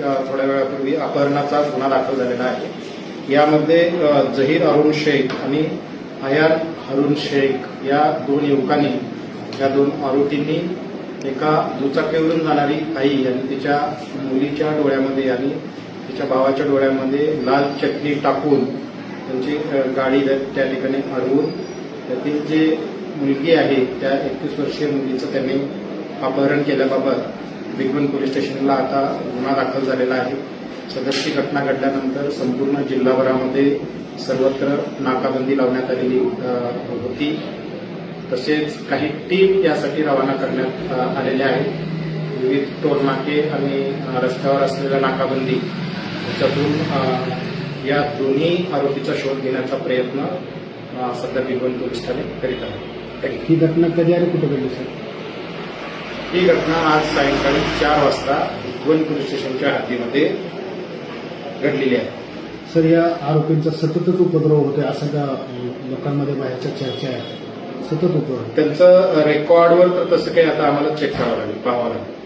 थोड्या वेळापूर्वी अपहरणाचा गुन्हा दाखल झालेला आहे. यामध्ये जहीर अरुण शेख आणि अयान अरुण शेख या दोन युवकांनी या दोन आरोपींनी एका दुचाकीवरून जाणारी आई आणि तिच्या मुलीच्या डोळ्यामध्ये आणि तिच्या भावाच्या डोळ्यामध्ये लाल चटणी टाकून त्यांची गाडी त्या त्या ठिकाणी अडवून त्यातील जे मुलगी आहे त्या एकवीस वर्षीय मुलीचं त्यांनी अपहरण केल्याबाबत बिगवन पोलीस स्टेशनला आता गुन्हा दाखल झालेला आहे. सदरची घटना घडल्यानंतर संपूर्ण जिल्हाभरामध्ये सर्वत्र नाकाबंदी लावण्यात आलेली होती. तसेच काही टीम यासाठी रवाना करण्यात आलेल्या आहेत. विविध टोलनाके आणि रस्त्यावर असलेल्या नाकाबंदी याच्यातून या दोन्ही आरोपीचा शोध घेण्याचा प्रयत्न सध्या बिगवन पोलीस ठाणे करीत आहे ही घटना कधी आणि कुठे घडली सर? ही घटना आज सायंकाळी चार वाजता वन पोलीस स्टेशनच्या हद्दीमध्ये घडलेली आहे. सर या आरोपींचा सततच उपद्रव होतोय असं का लोकांमध्ये बाहेरच्या चर्चा आहे? सतत उपद्रव. त्यांचं रेकॉर्डवर तर तसं काही आता आम्हाला चेक करावं लागेल पाहावं लागेल.